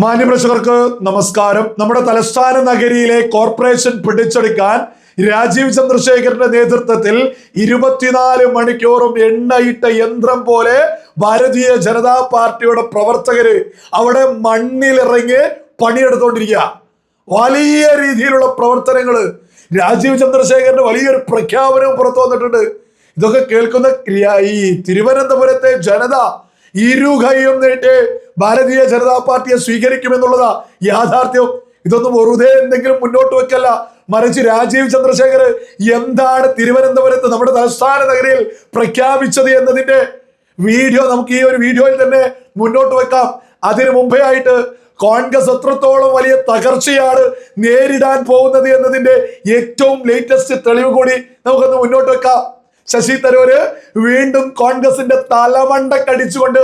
മാന്യപ്രേക്ഷകർക്ക് നമസ്കാരം. നമ്മുടെ തലസ്ഥാന നഗരിയിലെ കോർപ്പറേഷൻ പിടിച്ചെടുക്കാൻ രാജീവ് ചന്ദ്രശേഖരന്റെ നേതൃത്വത്തിൽ ഇരുപത്തിനാല് മണിക്കൂറും എണ്ണയിട്ട യന്ത്രം പോലെ ഭാരതീയ ജനതാ പാർട്ടിയുടെ പ്രവർത്തകര് അവിടെ മണ്ണിലിറങ്ങി പണിയെടുത്തോണ്ടിരിക്കുക. വലിയ രീതിയിലുള്ള പ്രവർത്തനങ്ങൾ രാജീവ് ചന്ദ്രശേഖരന്റെ വലിയൊരു പ്രഖ്യാപനവും പുറത്തു വന്നിട്ടുണ്ട്. ഇതൊക്കെ കേൾക്കുന്ന ഈ തിരുവനന്തപുരത്തെ ജനത ഇരുകൈയും നീട്ടി ഭാരതീയ ജനതാ പാർട്ടിയെ സ്വീകരിക്കുമെന്നുള്ളതാ യാഥാർത്ഥ്യം. ഇതൊന്നും വെറുതെ എന്തെങ്കിലും മുന്നോട്ട് വെക്കല്ല. മറിച്ച് രാജീവ് ചന്ദ്രശേഖർ എന്താണ് തിരുവനന്തപുരത്ത് നമ്മുടെ തലസ്ഥാന നഗരിയിൽ പ്രഖ്യാപിച്ചത് എന്നതിന്റെ വീഡിയോ നമുക്ക് ഈ ഒരു വീഡിയോയിൽ തന്നെ മുന്നോട്ട് വെക്കാം. അതിനു മുമ്പേ ആയിട്ട് കോൺഗ്രസ് എത്രത്തോളം വലിയ തകർച്ചയാണ് നേരിടാൻ പോകുന്നത് എന്നതിന്റെ ഏറ്റവും ലേറ്റസ്റ്റ് തെളിവ് കൂടി നമുക്കൊന്ന് മുന്നോട്ട് വെക്കാം. ശശി തരൂര് വീണ്ടും കോൺഗ്രസിന്റെ തലമണ്ട കടിച്ചുകൊണ്ട്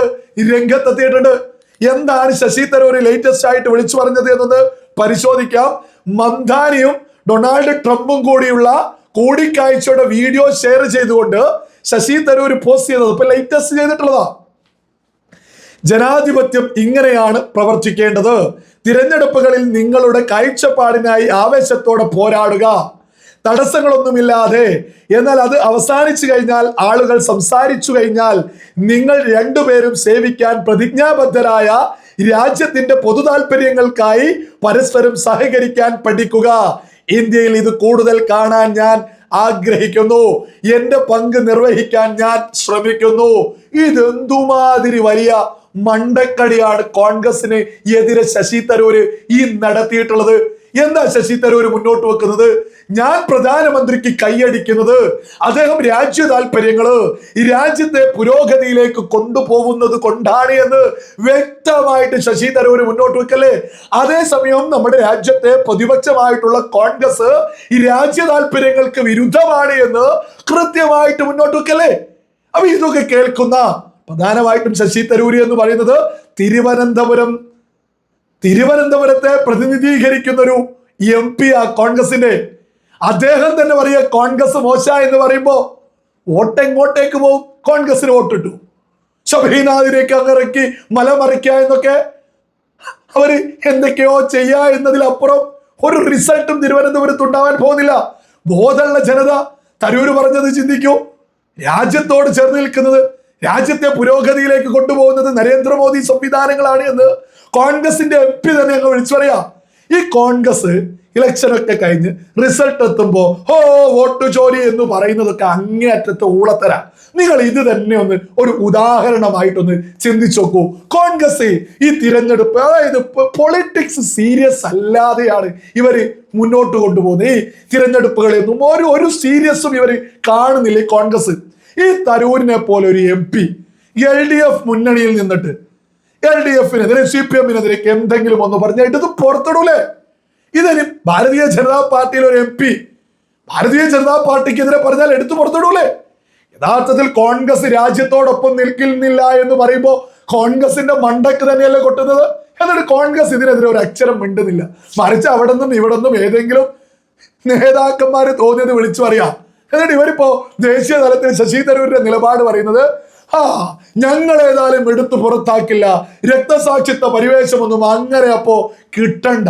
രംഗത്തെത്തിയിട്ടുണ്ട്. എന്താണ് ശശി തരൂർ ലേറ്റസ്റ്റ് ആയിട്ട് വിളിച്ചു പറഞ്ഞത് എന്നത് പരിശോധിക്കാം. മന്ദാനിയും ഡൊണാൾഡ് ട്രംപും കൂടിയുള്ള കൂടിക്കാഴ്ചയുടെ വീഡിയോ ഷെയർ ചെയ്തുകൊണ്ട് ശശി തരൂർ പോസ്റ്റ് ചെയ്തത്. ഇപ്പൊ ലേറ്റസ്റ്റ് ചെയ്തിട്ടുള്ളതാ. ജനാധിപത്യം ഇങ്ങനെയാണ് പ്രവർത്തിക്കേണ്ടത്. തിരഞ്ഞെടുപ്പുകളിൽ നിങ്ങളുടെ കാഴ്ചപ്പാടിനായി ആവേശത്തോടെ പോരാടുക. തടസ്സങ്ങളൊന്നുമില്ലാതെ. എന്നാൽ അത് അവസാനിച്ചു കഴിഞ്ഞാൽ ആളുകൾ സംസാരിച്ചു കഴിഞ്ഞാൽ നിങ്ങൾ രണ്ടുപേരും സേവിക്കാൻ പ്രതിജ്ഞാബദ്ധരായ രാജ്യത്തിന്റെ പൊതു താല്പര്യങ്ങൾക്കായി പരസ്പരം സഹകരിക്കാൻ പഠിക്കുക. ഇന്ത്യയിൽ ഇത് കൂടുതൽ കാണാൻ ഞാൻ ആഗ്രഹിക്കുന്നു. എന്റെ പങ്ക് നിർവഹിക്കാൻ ഞാൻ ശ്രമിക്കുന്നു. ഇതെന്തുമാതിരി വലിയ മണ്ടക്കടിയാണ് കോൺഗ്രസിന് എതിരെ ശശി തരൂര് ഈ നടത്തിയിട്ടുള്ളത്? എന്താ ശശി തരൂര് മുന്നോട്ട് വെക്കുന്നത്? ഞാൻ പ്രധാനമന്ത്രിക്ക് കൈയടിക്കുന്നത് അദ്ദേഹം രാജ്യ താല്പര്യങ്ങൾ ഈ രാജ്യത്തെ പുരോഗതിയിലേക്ക് കൊണ്ടുപോകുന്നത് കൊണ്ടാണ് എന്ന് വ്യക്തമായിട്ട് ശശി തരൂര് മുന്നോട്ട് വെക്കല്ലേ? അതേസമയം നമ്മുടെ രാജ്യത്തെ പ്രതിപക്ഷമായിട്ടുള്ള കോൺഗ്രസ് ഈ രാജ്യ താല്പര്യങ്ങൾക്ക് വിരുദ്ധമാണ് എന്ന് കൃത്യമായിട്ട് മുന്നോട്ട് വെക്കല്ലേ? അപ്പൊ ഇതൊക്കെ കേൾക്കുന്ന പ്രധാനമായിട്ടും ശശി തരൂരി എന്ന് പറയുന്നത് തിരുവനന്തപുരം തിരുവനന്തപുരത്തെ പ്രതിനിധീകരിക്കുന്ന ഒരു എം പി ആ കോൺഗ്രസിന്റെ അദ്ദേഹം തന്നെ പറയുക കോൺഗ്രസ് മോശ എന്ന് പറയുമ്പോ വോട്ട് എങ്ങോട്ടേക്ക് പോകും? കോൺഗ്രസിന് വോട്ടിട്ടു. ഷബീനാഥിലേക്ക് അങ്ങിറക്കി മലമറിക്കുക എന്നൊക്കെ അവർ എന്തൊക്കെയോ ചെയ്യാ എന്നതിലപ്പുറം ഒരു റിസൾട്ടും തിരുവനന്തപുരത്ത് ഉണ്ടാവാൻ പോകുന്നില്ല. ബോധമുള്ള ജനത തരൂര് പറഞ്ഞത് ചിന്തിക്കൂ. രാജ്യത്തോട് ചേർന്ന് നിൽക്കുന്നത് രാജ്യത്തെ പുരോഗതിയിലേക്ക് കൊണ്ടുപോകുന്നത് നരേന്ദ്രമോദി സംവിധാനങ്ങളാണ് എന്ന് കോൺഗ്രസിന്റെ എം പി തന്നെ അങ്ങ് വിളിച്ചു പറയാ. ഈ കോൺഗ്രസ് ഇലക്ഷൻ ഒക്കെ കഴിഞ്ഞ് റിസൾട്ട് എത്തുമ്പോ ഹോ വോട്ട് ജോലി എന്ന് പറയുന്നതൊക്കെ അങ്ങേയറ്റത്തെ ഊളത്തര. നിങ്ങൾ ഇത് തന്നെ ഒന്ന് ഒരു ഉദാഹരണമായിട്ടൊന്ന് ചിന്തിച്ചു നോക്കൂ. കോൺഗ്രസ് ഈ തിരഞ്ഞെടുപ്പ് അതായത് പൊളിറ്റിക്സ് സീരിയസ് അല്ലാതെയാണ് ഇവർ മുന്നോട്ട് കൊണ്ടുപോകുന്നത്. ഈ തിരഞ്ഞെടുപ്പുകളെയൊന്നും ഒരു ഒരു സീരിയസും ഇവർ കാണുന്നില്ല കോൺഗ്രസ്. ഈ തരൂരിനെ പോലെ ഒരു M P L D F മുന്നണിയിൽ നിന്നിട്ട് എൽ ഡി എഫിനെതിരെ സി പി എമ്മിനെതിരെ എന്തെങ്കിലും ഒന്ന് പറഞ്ഞായിട്ട് ഇത് പുറത്തിടൂലേ. ഇതിന് ഭാരതീയ ജനതാ പാർട്ടിയിൽ ഒരു എം പി ഭാരതീയ ജനതാ പാർട്ടിക്കെതിരെ പറഞ്ഞാൽ എടുത്തു പുറത്തിടൂലേ. യഥാർത്ഥത്തിൽ കോൺഗ്രസ് രാജ്യത്തോടൊപ്പം നിൽക്കുന്നില്ല എന്ന് പറയുമ്പോൾ കോൺഗ്രസിന്റെ മണ്ടക്ക് തന്നെയല്ലേ കൊട്ടുന്നത്? എന്നിട്ട് കോൺഗ്രസ് ഇതിനെതിരെ ഒരു അക്ഷരം മിണ്ടുന്നില്ല. മറിച്ച് അവിടെ നിന്നും ഇവിടെ നിന്നും ഏതെങ്കിലും നേതാക്കന്മാര് തോന്നിയത് വിളിച്ചു പറയാം. എന്നിട്ട് ഇവരിപ്പോ ദേശീയ തലത്തിൽ ശശി തരൂരിന്റെ നിലപാട് പറയുന്നത് ആ ഞങ്ങൾ ഏതായാലും എടുത്തു പുറത്താക്കില്ല. രക്തസാക്ഷിത്വ പരിവേഷമൊന്നും അങ്ങനെ അപ്പോ കിട്ടണ്ട.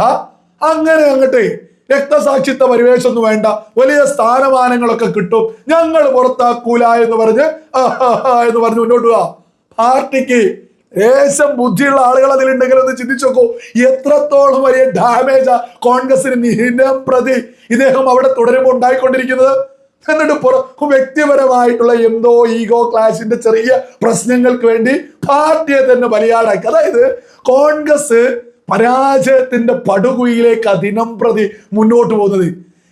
അങ്ങനെ അങ്ങട്ടെ രക്തസാക്ഷിത്വ പരിവേഷമൊന്നും വേണ്ട. വലിയ സ്ഥാനമാനങ്ങളൊക്കെ കിട്ടും. ഞങ്ങൾ പുറത്താക്കൂല എന്ന് പറഞ്ഞ് എന്ന് പറഞ്ഞ് മുന്നോട്ട് പോവാ. പാർട്ടിക്ക് ലേശം ബുദ്ധിയുള്ള ആളുകൾ അതിലുണ്ടെങ്കിൽ ഒന്ന് ചിന്തിച്ചു നോക്കൂ എത്രത്തോളം വലിയ ഡാമേജാ കോൺഗ്രസിന് നിഹിനം പ്രതി ഇദ്ദേഹം അവിടെ തുടരുമ്പോൾ ഉണ്ടായിക്കൊണ്ടിരിക്കുന്നത്. എന്നിട്ട് പുറ വ്യക്തിപരമായിട്ടുള്ള എന്തോ ഈഗോ ക്ലാഷിന്റെ ചെറിയ പ്രശ്നങ്ങൾക്ക് വേണ്ടി പാർട്ടിയെ തന്നെ ബലിയാടാക്കി. അതായത് കോൺഗ്രസ് പരാജയത്തിന്റെ പടുകുയിലേക്ക് അതിനം പ്രതി മുന്നോട്ട് പോകുന്നത്.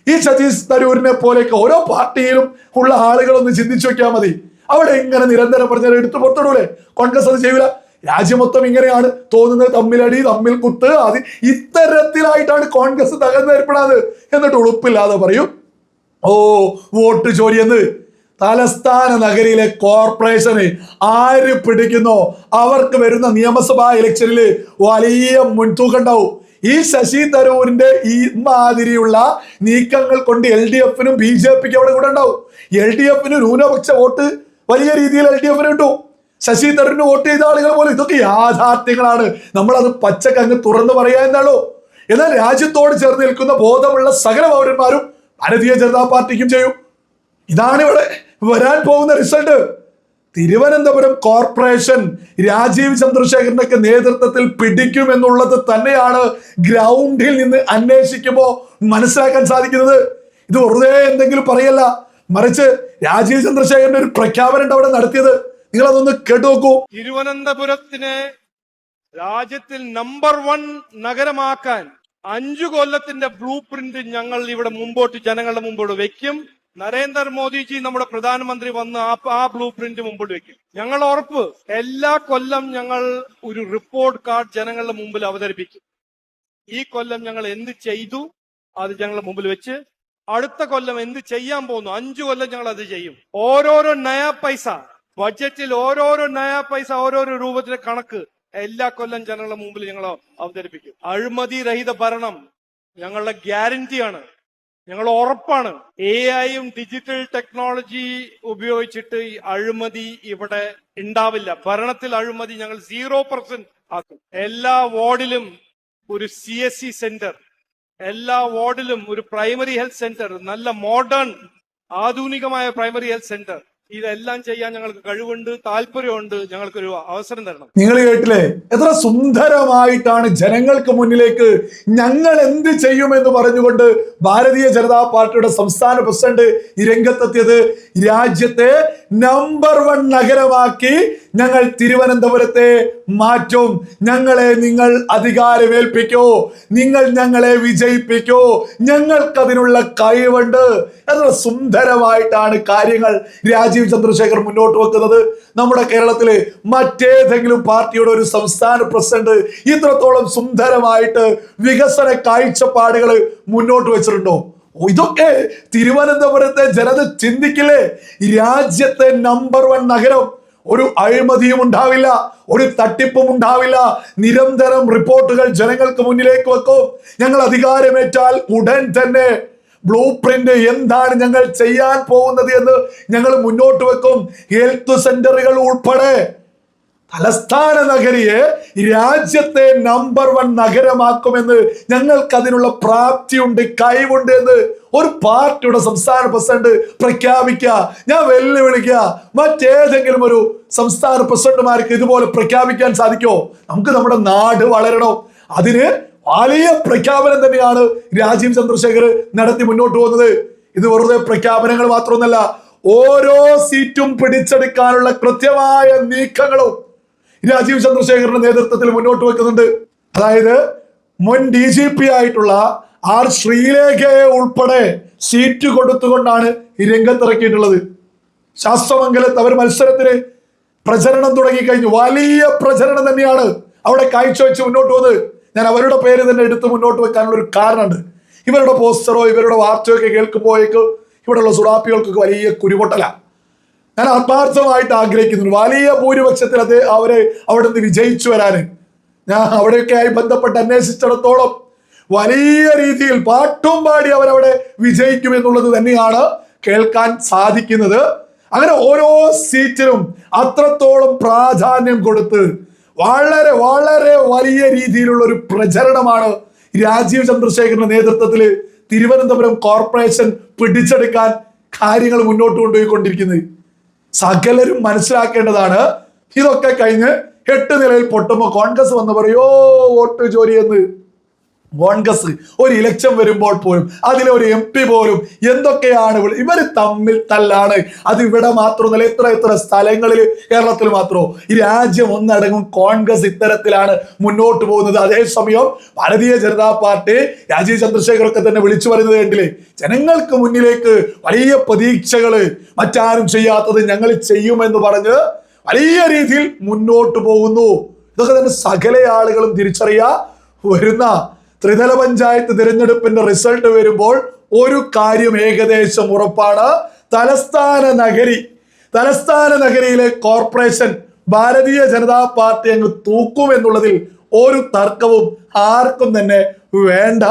ഈ സതീഷ് തരൂരിനെ പോലെയൊക്കെ ഓരോ പാർട്ടിയിലും ഉള്ള ആളുകളൊന്ന് ചിന്തിച്ചു നോക്കിയാൽ മതി. അവിടെ ഇങ്ങനെ നിരന്തരം പറഞ്ഞാൽ എടുത്തു പുറത്തിടൂലേ? കോൺഗ്രസ് അത് ചെയ്യൂല. രാജ്യം മൊത്തം ഇങ്ങനെയാണ്. തോന്നുന്നത് തമ്മിലടി തമ്മിൽ കുത്ത്. അത് ഇത്തരത്തിലായിട്ടാണ് കോൺഗ്രസ് തകർന്നേർപ്പെടാതെ എന്നിട്ട് ഉളുപ്പില്ലാതെ പറയും ഓ വോട്ട് ചോരിയെന്ന് തലസ്ഥാന നഗരിയിലെ കോർപ്പറേഷന് ആര് പിടിക്കുന്നു? അവർക്ക് വരുന്ന നിയമസഭാ ഇലക്ഷനിൽ വലിയ മുൻതൂക്കം ഉണ്ടാവും. ഈ ശശി തരൂരിന്റെ ഈ മാതിരിയുള്ള നീക്കങ്ങൾ കൊണ്ട് എൽ ഡി എഫിനും ബി ജെ പിക്ക് അവിടെ കൂടെ ഉണ്ടാവും. എൽ ഡി എഫിന് ന്യൂനപക്ഷ വോട്ട് വലിയ രീതിയിൽ എൽ ഡി എഫിന് കിട്ടും. ശശി തരൂരിന് വോട്ട് ചെയ്ത ആളുകൾ പോലും ഇതൊക്കെ യാഥാർത്ഥ്യങ്ങളാണ്. നമ്മളത് പച്ചക്കങ്ങ് തുറന്നു പറയാ എന്നാണോ എന്നാൽ രാജ്യത്തോട് ചേർന്ന് നിൽക്കുന്ന ബോധമുള്ള സകല പൗരന്മാരും ഭാരതീയ ജനതാ പാർട്ടിക്കും ചെയ്യും. ഇതാണ് ഇവിടെ വരാൻ പോകുന്ന റിസൾട്ട്. തിരുവനന്തപുരം കോർപ്പറേഷൻ രാജീവ് ചന്ദ്രശേഖരനൊക്കെ നേതൃത്വത്തിൽ പിടിക്കും എന്നുള്ളത് തന്നെയാണ് ഗ്രൗണ്ടിൽ നിന്ന് അന്വേഷിക്കുമ്പോൾ മനസ്സിലാക്കാൻ സാധിക്കുന്നത്. ഇത് വെറുതെ എന്തെങ്കിലും പറയല്ല. മറിച്ച് രാജീവ് ചന്ദ്രശേഖരന്റെ ഒരു പ്രഖ്യാപനം അവിടെ നടത്തിയത്. നിങ്ങൾ അതൊന്ന് കേട്ടു നോക്കൂ. തിരുവനന്തപുരത്തിനെ രാജ്യത്തിൽ നമ്പർ വൺ നഗരമാക്കാൻ അഞ്ചു കൊല്ലത്തിന്റെ ബ്ലൂ പ്രിന്റ് ഞങ്ങൾ ഇവിടെ മുമ്പോട്ട് ജനങ്ങളുടെ മുമ്പോട്ട് വെക്കും. നരേന്ദ്രമോദിജി നമ്മുടെ പ്രധാനമന്ത്രി വന്ന് ആ ആ ബ്ലൂ പ്രിന്റ് മുമ്പോട്ട് വെക്കും. ഞങ്ങൾ ഉറപ്പ് എല്ലാ കൊല്ലം ഞങ്ങൾ ഒരു റിപ്പോർട്ട് കാർഡ് ജനങ്ങളുടെ മുമ്പിൽ അവതരിപ്പിക്കും. ഈ കൊല്ലം ഞങ്ങൾ എന്ത് ചെയ്തു? അത് ഞങ്ങളുടെ മുമ്പിൽ വെച്ച്. അടുത്ത കൊല്ലം എന്ത് ചെയ്യാൻ പോകുന്നു? അഞ്ചു കൊല്ലം ഞങ്ങൾ അത് ചെയ്യും. ഓരോരോ നയ പൈസ. ബഡ്ജറ്റിൽ ഓരോരോ നയ പൈസ ഓരോരോ രൂപത്തിലെ കണക്ക്. എല്ലാ കൊല്ലം ജനങ്ങളുടെ മുമ്പിൽ ഞങ്ങൾ അവതരിപ്പിക്കും. അഴിമതി രഹിത ഭരണം ഞങ്ങളുടെ ഗ്യാരണ്ടിയാണ്. ഞങ്ങൾ ഉറപ്പാണ്. എ ഐയും ഡിജിറ്റൽ ടെക്നോളജി ഉപയോഗിച്ചിട്ട് ഈ അഴിമതി ഇവിടെ ഉണ്ടാവില്ല ഭരണത്തിൽ അഴിമതി ഞങ്ങൾ സീറോ പെർസെന്റ് ആക്കും. എല്ലാ വാർഡിലും ഒരു സി എസ് സി സെന്റർ എല്ലാ വാർഡിലും ഒരു പ്രൈമറി ഹെൽത്ത് സെന്റർ നല്ല മോഡേൺ ആധുനികമായ പ്രൈമറി ഹെൽത്ത് സെന്റർ ഇതെല്ലാം ചെയ്യാൻ ഞങ്ങൾക്ക് കഴിവുണ്ട് താല്പര്യമുണ്ട് ഞങ്ങൾക്കൊരു അവസരം തരണം. നിങ്ങൾ കേട്ടില്ലേ എത്ര സുന്ദരമായിട്ടാണ് ജനങ്ങൾക്ക് മുന്നിലേക്ക് ഞങ്ങൾ എന്ത് ചെയ്യുമെന്ന് പറഞ്ഞുകൊണ്ട് ഭാരതീയ ജനതാ പാർട്ടിയുടെ സംസ്ഥാന പ്രസിഡന്റ് രംഗത്തെത്തിയത്. രാജ്യത്തെ നമ്പർ വൺ നഗരമാക്കി ഞങ്ങൾ തിരുവനന്തപുരത്തെ മാറ്റും. ഞങ്ങളെ നിങ്ങൾ അധികാരമേൽപ്പിക്കോ. നിങ്ങൾ ഞങ്ങളെ വിജയിപ്പിക്കോ. ഞങ്ങൾക്കതിനുള്ള കഴിവുണ്ട്. എത്ര സുന്ദരമായിട്ടാണ് കാര്യങ്ങൾ രാജീവ് ചന്ദ്രശേഖർ മുന്നോട്ട് വെക്കുന്നത്. നമ്മുടെ കേരളത്തിലെ മറ്റേതെങ്കിലും പാർട്ടിയുടെ ഒരു സംസ്ഥാന പ്രസിഡന്റ് ഇത്രത്തോളം സുന്ദരമായിട്ട് വികസന കാഴ്ചപ്പാടുകൾ മുന്നോട്ട് വെച്ചിട്ടുണ്ടോ? ഇതൊക്കെ തിരുവനന്തപുരത്തെ ജനത ചിന്തിക്കില്ലേ? രാജ്യത്തെ നമ്പർ വൺ നഗരം. ഒരു അഴിമതിയും ഉണ്ടാവില്ല ഒരു തട്ടിപ്പും ഉണ്ടാവില്ല. നിരന്തരം റിപ്പോർട്ടുകൾ ജനങ്ങൾക്ക് മുന്നിലേക്ക് വെക്കും. ഞങ്ങൾ അധികാരമേറ്റാൽ ഉടൻ തന്നെ ബ്ലൂ പ്രിന്റ് എന്താണ് ഞങ്ങൾ ചെയ്യാൻ പോകുന്നത് എന്ന് ഞങ്ങൾ മുന്നോട്ട് വെക്കും. ഹെൽത്ത് സെന്ററുകൾ ഉൾപ്പെടെ തലസ്ഥാന നഗരിയെ രാജ്യത്തെ നമ്പർ വൺ നഗരമാക്കുമെന്ന് ഞങ്ങൾക്ക് അതിനുള്ള പ്രാപ്തിയുണ്ട് കഴിവുണ്ട് എന്ന് ഒരു പാർട്ടിയുടെ സംസ്ഥാന പ്രസിഡന്റ് പ്രഖ്യാപിക്കുക ഞാൻ വെല്ലുവിളിക്കുക. മറ്റേതെങ്കിലും ഒരു സംസ്ഥാന പ്രസിഡന്റുമാർക്ക് ഇതുപോലെ പ്രഖ്യാപിക്കാൻ സാധിക്കുമോ? നമുക്ക് നമ്മുടെ നാട് വളരണം. അതിന് വലിയ പ്രഖ്യാപനം തന്നെയാണ് രാജീവ് ചന്ദ്രശേഖർ നടത്തി മുന്നോട്ട് പോകുന്നത്. ഇത് വെറുതെ പ്രഖ്യാപനങ്ങൾ മാത്രമൊന്നല്ല ഓരോ സീറ്റും പിടിച്ചെടുക്കാനുള്ള കൃത്യമായ നീക്കങ്ങളും രാജീവ് ചന്ദ്രശേഖരന്റെ നേതൃത്വത്തിൽ മുന്നോട്ട് വെക്കുന്നുണ്ട്. അതായത് മുൻ ഡി ജി പി ആയിട്ടുള്ള ആർ ശ്രീലേഖയെ ഉൾപ്പെടെ സീറ്റ് കൊടുത്തുകൊണ്ടാണ് ഈ രംഗത്തിറക്കിയിട്ടുള്ളത് ശാസ്ത്രമംഗലത്ത് അവർ മത്സരത്തിന് പ്രചരണം തുടങ്ങിക്കഴിഞ്ഞു വലിയ പ്രചരണം തന്നെയാണ് അവിടെ കാഴ്ചവെച്ച് മുന്നോട്ട് പോകുന്നത് ഞാൻ അവരുടെ പേര് തന്നെ എടുത്ത് മുന്നോട്ട് വെക്കാനുള്ള ഒരു കാരണമുണ്ട്. ഇവരുടെ പോസ്റ്ററോ ഇവരുടെ വാർത്തയോ ഒക്കെ കേൾക്കുമ്പോഴേക്ക് ഇവിടെയുള്ള സുഡാപ്പികൾക്കൊക്കെ വലിയ കുരുപൊട്ടലാണ് ഞാൻ ആത്മാർത്ഥമായിട്ട് ആഗ്രഹിക്കുന്നു. വലിയ ഭൂരിപക്ഷത്തിൽ അത് അവരെ അവിടെ നിന്ന് വിജയിച്ചു വരാന്. ഞാൻ അവിടെയൊക്കെയായി ബന്ധപ്പെട്ട് അന്വേഷിച്ചിടത്തോളം വലിയ രീതിയിൽ പാട്ടും പാടി അവരവിടെ വിജയിക്കും എന്നുള്ളത് തന്നെയാണ് കേൾക്കാൻ സാധിക്കുന്നത്. അങ്ങനെ ഓരോ സീറ്റിനും അത്രത്തോളം പ്രാധാന്യം കൊടുത്ത് വളരെ വളരെ വലിയ രീതിയിലുള്ള ഒരു പ്രചരണമാണ് രാജീവ് ചന്ദ്രശേഖരന്റെ നേതൃത്വത്തിൽ തിരുവനന്തപുരം കോർപ്പറേഷൻ പിടിച്ചെടുക്കാൻ കാര്യങ്ങൾ മുന്നോട്ട് കൊണ്ടുപോയിക്കൊണ്ടിരിക്കുന്നത്. സകലരും മനസ്സിലാക്കേണ്ടതാണ്. ഇതൊക്കെ കഴിഞ്ഞ് എട്ട് നിലയിൽ പൊട്ടുമ്പോൾ കോൺഗ്രസ് വന്ന് പറയോ വോട്ട് ജോലി എന്ന് കോൺഗ്രസ് ഒരു ഇലക്ഷൻ വരുമ്പോൾ പോലും അതിലെ ഒരു എം പി പോലും എന്തൊക്കെയാണ് ഇവർ തമ്മിൽ തല്ലാണ്. അത് ഇവിടെ മാത്രമല്ല എത്ര എത്ര സ്ഥലങ്ങളിൽ കേരളത്തിൽ മാത്രമോ ഈ രാജ്യം ഒന്നടങ്ങും കോൺഗ്രസ് ഇത്തരത്തിലാണ് മുന്നോട്ട് പോകുന്നത്. അതേസമയം ഭാരതീയ ജനതാ പാർട്ടി രാജീവ് ചന്ദ്രശേഖർ ഒക്കെ തന്നെ വിളിച്ചു പറയുന്നത് കണ്ടില്ലേ? ജനങ്ങൾക്ക് മുന്നിലേക്ക് വലിയ പ്രതീക്ഷകൾ മറ്റാരും ചെയ്യാത്തത് ഞങ്ങൾ ചെയ്യുമെന്ന് പറഞ്ഞ് വലിയ രീതിയിൽ മുന്നോട്ട് പോകുന്നു. ഇതൊക്കെ തന്നെ സകല ആളുകളും തിരിച്ചറിയാ. വരുന്ന ത്രിതല പഞ്ചായത്ത് തിരഞ്ഞെടുപ്പിന്റെ റിസൾട്ട് വരുമ്പോൾ ഒരു കാര്യം ഏകദേശം ഉറപ്പാണ്. തലസ്ഥാന നഗരി തലസ്ഥാന നഗരിയിലെ കോർപ്പറേഷൻ ഭാരതീയ ജനതാ പാർട്ടി അങ്ങ് തൂക്കും എന്നുള്ളതിൽ ഒരു തർക്കവും ആർക്കും തന്നെ വേണ്ട.